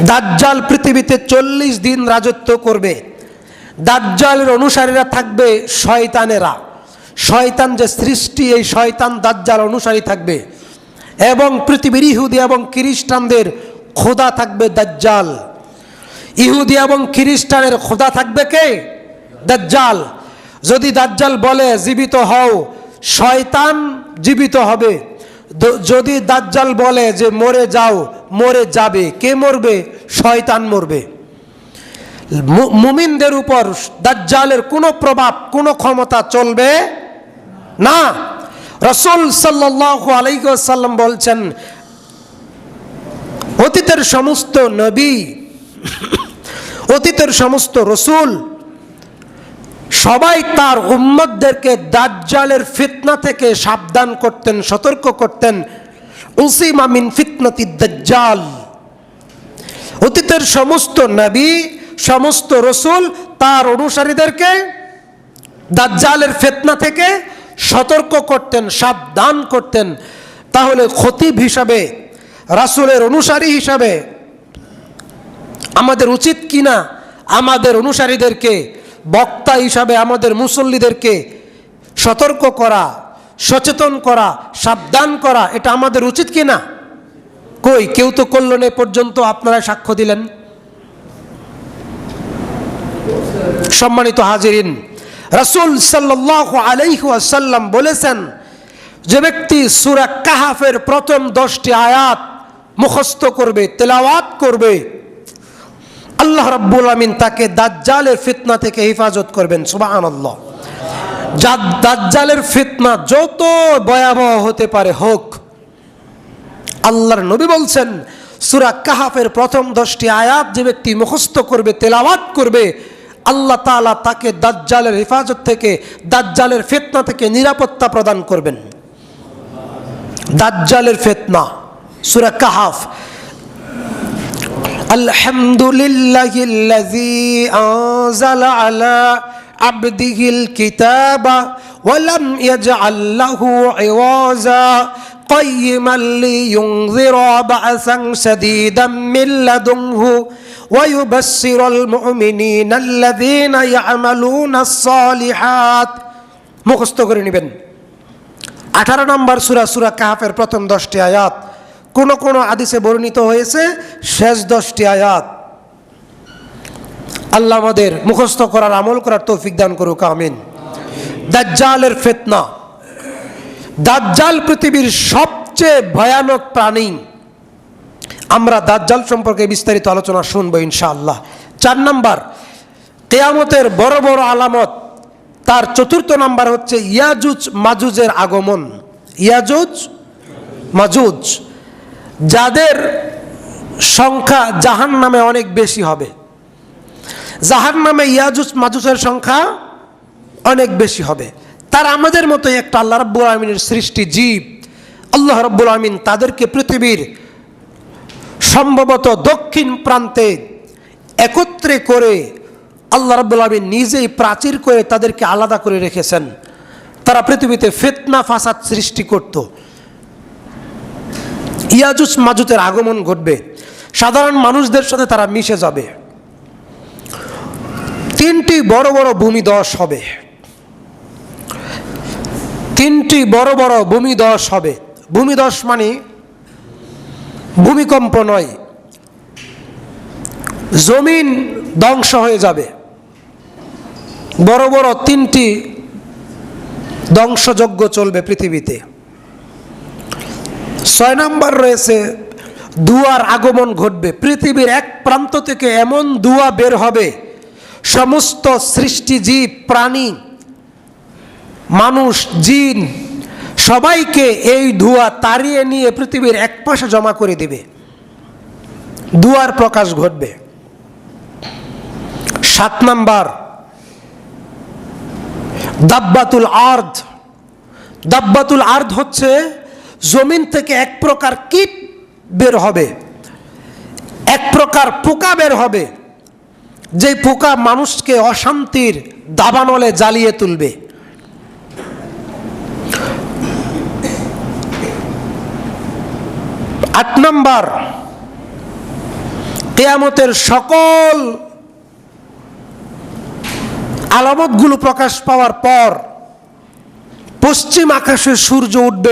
দাজ্জাল পৃথিবীতে চল্লিশ দিন রাজত্ব করবে। দাজ্জালের অনুসারীরা থাকবে শয়তানেরা। শয়তান যে সৃষ্টি, এই শয়তান দাজ্জাল অনুসারী থাকবে। এবং পৃথিবীর ইহুদি এবং খ্রিস্টানদের খোদা থাকবে দাজ্জাল। ইহুদি এবং খ্রিস্টানের খোদা থাকবে কে? দাজ্জাল। যদি দাজ্জাল বলে, জীবিত হও। শয়তান জীবিত হবে। যদি দাজ্জাল বলে যে, মরে যাও। মরে যাবে। কে মরবে? শয়তান মরবে। মুমিনদের উপর দাজ্জালের কোনো প্রভাব, কোনো ক্ষমতা চলবে না। রসুল সাল্লাহ আলাইসাল্লাম বলছেন, অতীতের সমস্ত নবী, অতীতের সমস্ত রসুল, সবাই তার উম্মতদেরকে দাজ্জালের ফিতনা থেকে সাবধান করতেন, সতর্ক করতেন। উসিমা মিন দাজ্জাল। অতীতের সমস্ত নবী, সমস্ত রসুল তার অনুসারীদেরকে দাজ্জালের ফেতনা থেকে সতর্ক করতেন, সাবধান করতেন। তাহলে খতিব হিসাবে, রাসুলের অনুসারী হিসাবে আমাদের উচিত কিনা? আমাদের অনুসারীদেরকে, বক্তা হিসাবে আমাদের মুসল্লিদেরকে সতর্ক করা। সচেতন করা, সাবধান করা, এটা আমাদের উচিত কিনা? কই, কেউ তো করলেন এ পর্যন্ত আপনারা সাক্ষ্য দিলেন। সম্মানিত হাজিরিন, রাসূল সাল্লাল্লাহু আলাইহি বলেছেন, যে ব্যক্তি সূরা কাহাফের প্রথম দশটি আয়াত মুখস্থ করবে, তেলাওয়াত করবে, আল্লাহ রাব্বুল আমিন তাকে দাজ্জালের ফিতনা থেকে হেফাজত করবেন, সুবহানাল্লাহ। যা দাজ্জালের ফিতনা যত ভয়াবহ হতে পারে হোক, আল্লাহর নবী বলছেন, সুরা কাহাফের প্রথম দশটি আয়াত যে ব্যক্তি মুখস্থ করবে, তেলাওয়াত করবে, আল্লাহ তালা তাকে দাজ্জালের হেফাজত থেকে, দাজ্জালের ফেতনা থেকে নিরাপত্তা প্রদান করবেন। দাজ্জালের ফেতনা, সুরা কাহাফ। আলহামদুলিল্লাহ لله الذي أنزل على عبده الكتاب ولم يجعل له عوازا قيما لينذر بعثا شديدا من لدنه ويبشر المؤمنين الذين يعملون الصالحات মুখস্থ করে নেবেন আঠারো নম্বর সুরা সুরা কাহাফের প্রথম দশটি আয়াত কোন কোন আদিসে বর্ণিত হয়েছে শেষ দশটি আয়াত আল্লাহ আমাদের মুখস্থ করার, আমল করার তৌফিক দান করুক, আমিন। দাজ্জালের ফেতনা। দাজ্জাল পৃথিবীর সবচেয়ে ভয়ানক প্রাণী। আমরা দাজ্জাল সম্পর্কে বিস্তারিত আলোচনা শুনব ইনশাআল্লাহ। চার নাম্বার, কেয়ামতের বড় বড় আলামত। তার চতুর্থ নাম্বার হচ্ছে ইয়াজুজ মাজুজের আগমন। ইয়াজুজ মাজুজ। যাদের সংখ্যা জাহান নামে অনেক বেশি হবে। জাহান নামে ইয়াজুজ মাজুজের সংখ্যা অনেক বেশি হবে। তার আমাদের মতোই একটা আল্লাহ রব্বুল আলমিনের সৃষ্টি জীব। আল্লাহ রব্বুল আলমিন তাদেরকে পৃথিবীর সম্ভবত দক্ষিণ প্রান্তে একত্রে করে আল্লাহ রাব্বুল আলমিন নিজেই প্রাচীর করে তাদেরকে আলাদা করে রেখেছেন। তারা পৃথিবীতে ফেতনা, ফাসাদ সৃষ্টি করত। ইয়াজুস মাজুতের আগমন ঘটবে। সাধারণ মানুষদের সাথে তারা মিশে যাবে। তিনটি বড় বড় ভূমিদশ হবে। তিনটি বড় বড় ভূমিদশ হবে। ভূমিদশ মানে ভূমিকম্প নয়, জমিন ধ্বংস হয়ে যাবে। বড় বড় তিনটি ধ্বংসযজ্ঞ চলবে পৃথিবীতে। ছয় নম্বর রয়েছে, দুয়ার আগমন ঘটবে। পৃথিবীর এক প্রান্ত থেকে এমন দুয়া বের হবে সমস্ত সৃষ্টিজীব প্রাণী, মানুষ, জিন, সবাইকে এই ধোঁয়া তাড়িয়ে নিয়ে পৃথিবীর এক পাশে জমা করে দেবে। দুয়ার প্রকাশ ঘটবে। সাত নাম্বার, দাব্বাতুল আর্ধ দাব্বাতুল আর্ধ হচ্ছে জমিন থেকে এক প্রকার কীট বের হবে, এক প্রকার পোকা বের হবে যে পোকা মানুষকে অশান্তির দাবানলে জ্বালিয়ে তুলবে। আট নম্বর, কেয়ামতের সকল আলামতগুলো প্রকাশ পাওয়ার পর পশ্চিম আকাশে সূর্য উঠবে।